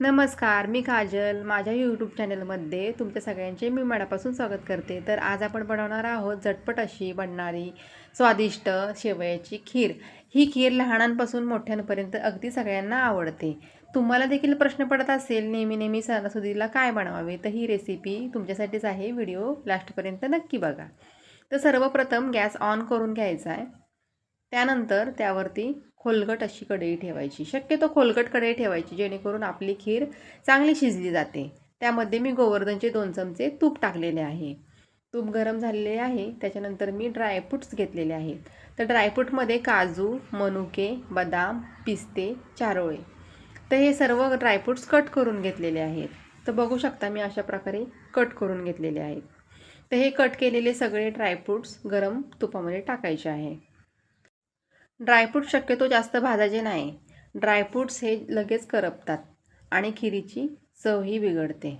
नमस्कार मी काजल. माझ्या यूट्यूब चॅनलमध्ये तुमच्या सगळ्यांचे मी मनापासून स्वागत करते. तर आज आपण बनवणार आहोत झटपट अशी बनणारी स्वादिष्ट शेवयाची खीर. ही खीर लहानांपासून मोठ्यांपर्यंत अगदी सगळ्यांना आवडते. तुम्हाला देखील प्रश्न पडत असेल नेहमी नेहमी सणासुदीला काय बनवावे? तर ही रेसिपी तुमच्यासाठीच आहे. व्हिडिओ लास्टपर्यंत नक्की बघा. तर सर्वप्रथम गॅस ऑन करून घ्यायचा आहे. त्यानंतर त्यावरती खोलगट अशी कढई ठेवायची. शक्यतो खोलगट कढई ठेवायची जेणेकरून आपली खीर चांगली शिजली जाते. त्यामध्ये मी गोवर्धनचे दोन चमचे तूप टाकलेले आहे. तूप गरम झालेले आहे. त्याच्यानंतर मी ड्रायफ्रूट्स घेतलेले आहेत. तर ड्रायफ्रूटमध्ये काजू मनुके बदाम पिस्ते चारोळे. तर हे सर्व ड्रायफ्रूट्स कट करून घेतलेले आहेत. तर बघू शकता मी अशा प्रकारे कट करून घेतलेले आहेत. तर हे कट केलेले सगळे ड्रायफ्रूट्स गरम तुपामध्ये टाकायचे आहे. ड्रायफ्रूट शक्यतो जास्त भाजायचे नाही. ड्रायफ्रूट्स हे लगेच करपतात आणि खिरीची चवही बिघडते.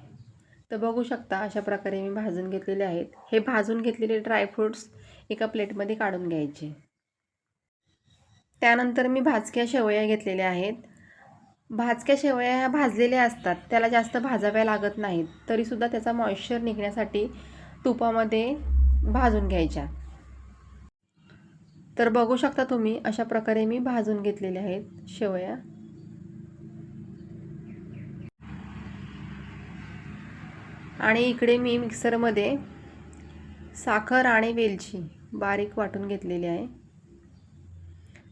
तर बघू शकता अशा प्रकारे मी भाजून घेतलेले आहेत. हे भाजून घेतलेले ड्रायफ्रूट्स एका प्लेटमध्ये काढून घ्यायचे. त्यानंतर मी भाजक्या शेवया घेतलेल्या आहेत. भाजक्या शेवया ह्या भाजलेल्या असतात. त्याला जास्त भाजाव्या लागत नाहीत. तरीसुद्धा त्याचा मॉइश्चर निघण्यासाठी तुपामध्ये भाजून घ्यायच्या. तर बघू शकता तुम्ही अशा प्रकारे मी भाजून घेतलेल्या आहेत शेवया. आणि इकडे मी मिक्सरमध्ये साखर आणि वेलची बारीक वाटून घेतलेली आहे.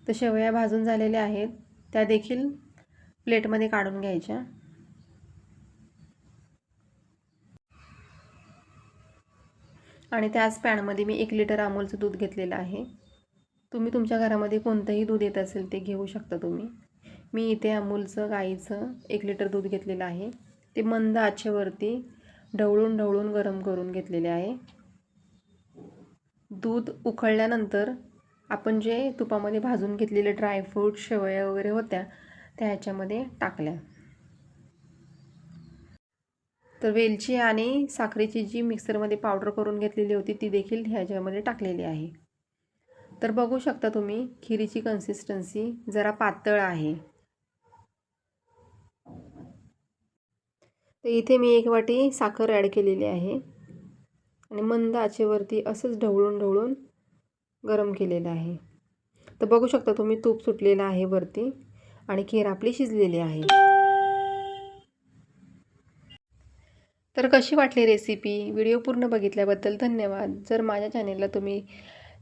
तर शेवया भाजून झालेल्या आहेत त्या देखील प्लेटमध्ये काढून घ्यायच्या. आणि त्याच पॅनमध्ये मी एक लिटर अमूलचं दूध घेतलेलं आहे. तुम्ही तुमच्या घरामध्ये कोणतंही दूध येत असेल ते घेऊ शकता तुम्ही. मी इथे अमूलचं गाईचं एक लिटर दूध घेतलेलं आहे. ते मंद आचेवरती ढवळून ढवळून गरम करून घेतलेले आहे. दूध उकळल्यानंतर आपण जे तुपामध्ये भाजून घेतलेले ड्रायफ्रूट शेवया वगैरे होत्या त्या ह्याच्यामध्ये टाकल्या. तर वेलची आणि साखरेची जी मिक्सरमध्ये पावडर करून घेतलेली होती ती देखील ह्याच्यामध्ये टाकलेली आहे. तर बघू शकता तुम्ही खिरीची कन्सिस्टन्सी जरा पातळ आहे. तर इथे मी एक वाटी साखर ॲड केलेली आहे. आणि मंद आचेवरती असंच ढवळून ढवळून गरम केलेलं आहे. तर बघू शकता तुम्ही तूप सुटलेलं आहे वरती आणि खीर आपली शिजलेली आहे. तर कशी वाटली रेसिपी व्हिडिओ पूर्ण बघितल्याबद्दल धन्यवाद. जर माझ्या चॅनेलला तुम्ही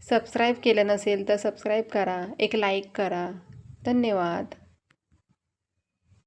सबस्क्राईब केलं नसेल तर सबस्क्राईब करा एक लाईक करा. धन्यवाद.